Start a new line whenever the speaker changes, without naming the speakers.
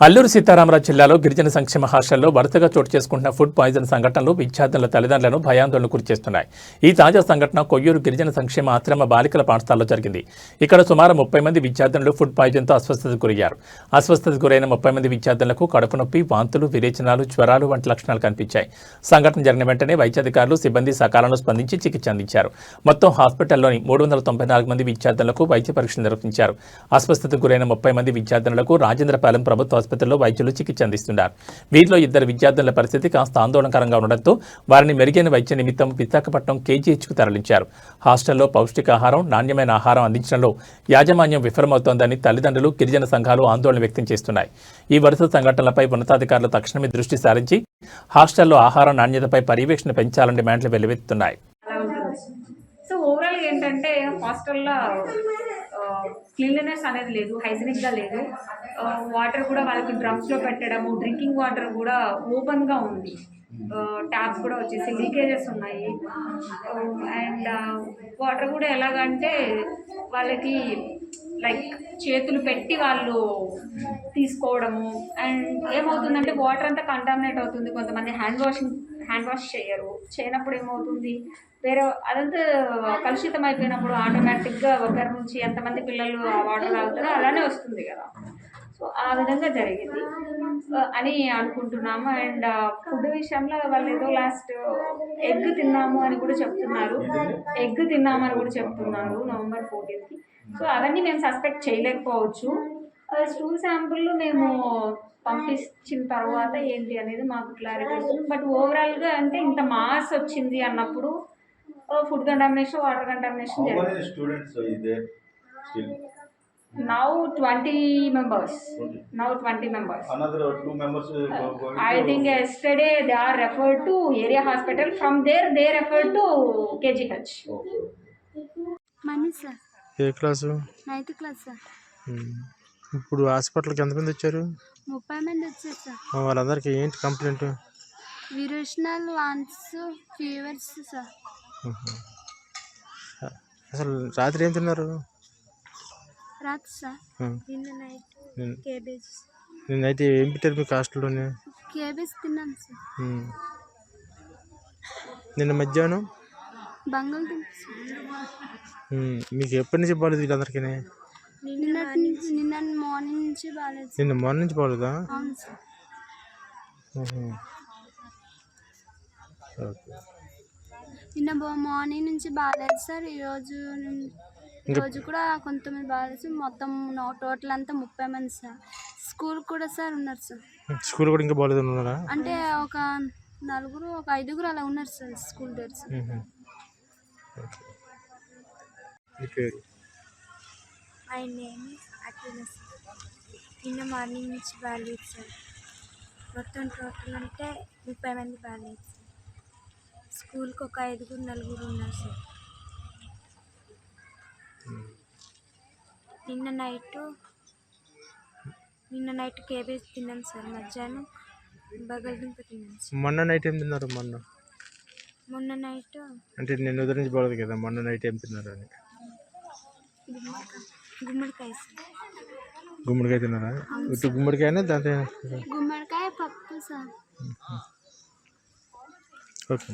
అల్లూరు సీతారామరాజు జిల్లాలో గిరిజన సంక్షేమ హాస్టల్లో వరుసగా చోటు చేసుకుంటున్న ఫుడ్ పాయిజన్ సంఘటనలు విద్యార్థుల తల్లిదండ్రులను భయాందోళన గురిచేస్తున్నాయి ఈ తాజా సంఘటన కొయ్యూరు గిరిజన సంక్షేమ ఆశ్రమ బాలికల పాఠశాలలో జరిగింది. ఇక్కడ సుమారు ముప్పై మంది విద్యార్థులు ఫుడ్ పాయిజన్తో అస్వస్థతకు గురయ్యారు. అస్వస్థతకు గురైన ముప్పై మంది విద్యార్థులకు కడుపు నొప్పి వాంతులు విరేచనాలు జ్వరాలు వంటి లక్షణాలు కనిపించాయి. సంఘటన జరిగిన వెంటనే వైద్యాధికారులు సిబ్బంది సకాలంలో స్పందించి చికిత్స అందించారు. మొత్తం హాస్పిటల్లోని మూడు వందల తొంభై నాలుగు మంది విద్యార్థులకు వైద్య పరీక్షలు నిర్వహించారు. అస్వస్థతకు గురైన ముప్పై మంది విద్యార్థులకు రాజేంద్రపాలెం ప్రభుత్వ ఆసుపత్రిలో వైద్యులు చికిత్స అందిస్తున్నారు. వీరిలో ఇద్దరు విద్యార్థుల పరిస్థితి కాస్త ఆందోళనకరంగా ఉండడంతో వారిని మెరుగైన వైద్య నిమిత్తం విశాఖపట్నం కేజీహెచ్కు తరలించారు. హాస్టల్లో పౌష్టికాహారం నాణ్యమైన ఆహారం అందించడంలో యాజమాన్యం విఫలమవుతోందని తల్లిదండ్రులు గిరిజన సంఘాలు ఆందోళన వ్యక్తం చేస్తున్నాయి. ఈ వరుస సంఘటనలపై ఉన్నతాధికారులు తక్షణమే దృష్టి సారించి హాస్టల్లో ఆహార నాణ్యతపై పర్యవేక్షణ పెంచాలని డిమాండ్లు వెల్లువెత్తుతున్నాయి
సో ఓవరాల్ ఏంటంటే హాస్టల్లో క్లీన్లీనెస్ అనేది లేదు హైజీనిక్గా లేదు. వాటర్ కూడా వాళ్ళకి డ్రమ్స్లో పెట్టడము డ్రింకింగ్ వాటర్ కూడా ఓపెన్గా ఉంది. ట్యాప్స్ కూడా వచ్చేసి లీకేజెస్ ఉన్నాయి. అండ్ వాటర్ కూడా ఎలాగంటే వాళ్ళకి లైక్ చేతులు పెట్టి వాళ్ళు తీసుకోవడము. అండ్ ఏమవుతుందంటే వాటర్ అంతా కంటామినేట్ అవుతుంది. కొంతమంది హ్యాండ్ వాషింగ్ హ్యాండ్ వాష్ చేయరు. చేయనప్పుడు ఏమవుతుంది? వేరే అదంతా కలుషితం అయిపోయినప్పుడు ఆటోమేటిక్గా ఒకరి నుంచి ఎంతమంది పిల్లలు వాటర్ తాగుతారో అలానే వస్తుంది కదా. సో ఆ విధంగా జరిగింది. అని అనుకుంటున్నాము. అండ్ ఫుడ్ విషయంలో వాళ్ళు ఏదో లాస్ట్ ఎగ్ తిన్నాము అని కూడా చెప్తున్నారు. ఎగ్ తిన్నాము అని కూడా చెప్తున్నారు నవంబర్ ఫోర్టీన్త్కి సో అవన్నీ మేము సస్పెక్ట్ చేయలేకపోవచ్చు. ఫస్ట్ టూ శాంపుల్ మేము పంపించిన తర్వాత ఏంటి అనేది మాకు క్లారిటీ వస్తుంది. బట్ ఓవరాల్గా అంటే ఇంత మాస్ వచ్చింది అన్నప్పుడు
food
contamination water contamination
now twenty members now twenty members
I think yesterday they are refer to area hospital from there they refer to
K
G H
class? Ninth class
sir ఇప్పుడు హాస్పిటల్కి ఎంతమంది వచ్చారు?
ముప్పై మంది వచ్చారు sir.
వాళ్ళందరికీ ఏంటి complaint?
విరోషనల్ వాన్స్ ఫీవర్స్ సార్.
అసలు రాత్రి ఏం తిన్నారు?
రాత్రి సార్. నిన్న నైట్
నిన్న-
కేబేజ్
నిన్నైతే ఏం పెట్టారు మీకు హాస్టల్లోనే?
కేబేజ్ తిన్నాను సార్.
నిన్న మధ్యాహ్నం?
బంగాళదుంప సార్.
మీకు ఎప్పటి నుంచి బాగాలేదు వీళ్ళందరికీ
నిన్న నుంచి. నిన్న మార్నింగ్ నుంచి బాగాలేదు సార్.
నిన్న మార్నింగ్ నుంచి బాగాలేదా
అవును సార్. నిన్న బా- మార్నింగ్ నుంచి బాగాలేదు సార్. ఈరోజు ఈరోజు కూడా కొంతమంది బాగాలేదు సార్. మొత్తం నో- టోటల్ అంతా ముప్పై మంది సార్. స్కూల్ కూడా సార్ ఉన్నారు సార్.
స్కూల్ కూడా ఇంకా బాగాలేదు ఉన్నారా
అంటే ఒక నలుగురు ఒక ఐదుగురు అలా ఉన్నారు సార్ స్కూల్ దగ్గర సార్ మై నేమ్ అక్యునస్ నిన్న మార్నింగ్ నుంచి బాగాలేదు సార్ మొత్తం టోటల్ అంటే ముప్పై మంది బాగాలేదు సార్ స్కూల్కి ఒక ఐదుగురు నలుగురు ఉన్నారు సార్. నిన్న నైట్ నిన్న నైట్ కేబేజ్ తిన్నాను సార్. మధ్యాహ్నం బగల్దుంప తిన్నాను సార్.
మొన్న నైట్ ఏం తిన్నారు మొన్న?
మొన్న నైట్
అంటే నిన్న ఉదయం నుంచి బాగలేదు కదా మొన్న నైట్ ఏం తిన్నారు అని
గుమ్మడికాయ గుమ్మడికాయ సార్
గుమ్మడికాయ తిన్నారా ఇటు గుమ్మడికాయనే దాంట్లో
గుమ్మడికాయ పప్పు సార్
ఓకే